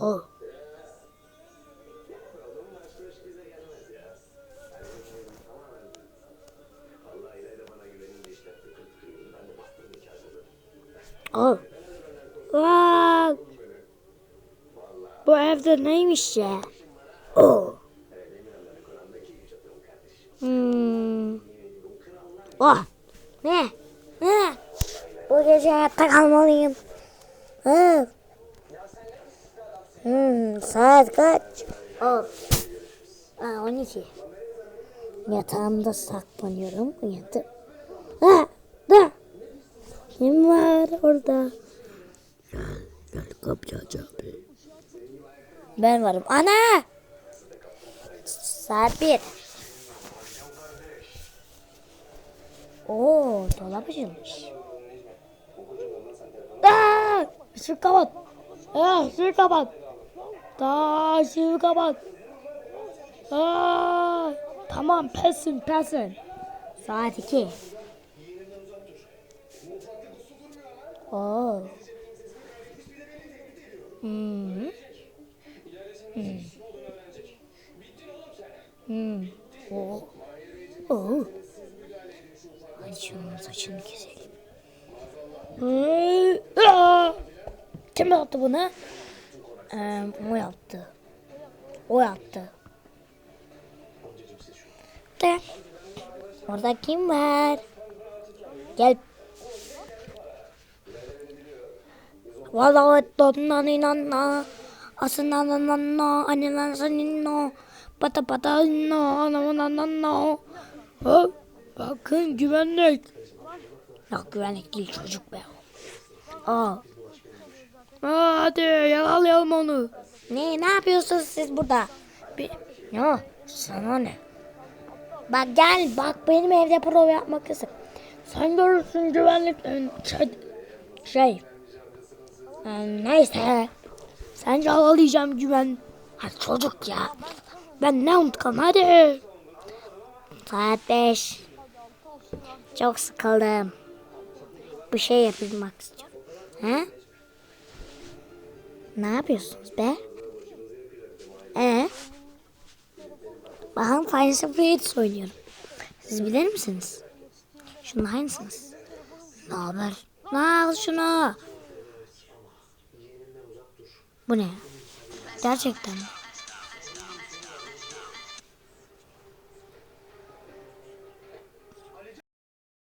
Oh. Oh. Vay. Bu evde neymiş ya? Oh. Hmm. Oh. Ne? Ne? Bu gece hayatta kalmalıyım. Hı. Hmm, saat kaç? Oh. Aa, 12. Yatağımda saklanıyorum. Uyandım. Ha, da. Kim var orada? Gel kapıcı abi. Ben varım. Ana! Saat bir. Oo, dolap açılmış. Aa, ışığı kapat. Aa, ışığı kapat. Aa, ışığı kapat. Aa, tamam, pesin, pesin. Saat iki. Oo. Hmm. Hmm. Hmm. Oo. Oo. Hadi şunun saçını keselim. Kim yaptı bunu? Ee, o yaptı. O yaptı. De. Orada kim var? Gel. Wala donna ni nanna. Asana na nanna. Anila saninno. Pata pata no. Ana na nanno. Ha? Bakın güvenlik. Yok güvenlik değil çocuk be. Aa. Hadi yakalayalım onu. Ne ne yapıyorsunuz siz burada? Bir... Ya sana ne? Bak gel bak benim evde prova yapmak yasak. Sen görürsün güvenlik şey, şey. Ee, neyse. Sen yakalayacağım güven. Hadi çocuk ya. Ben ne unutkan hadi. Saat 5. Çok sıkıldım. Bir şey yapmak istiyorum. He? Ne yapıyorsunuz be? Ee? Ben Final Fantasy oynuyorum. Siz bilir misiniz? Şunun aynısınız. Ne haber? Ne al şunu? Bu ne? Gerçekten mi?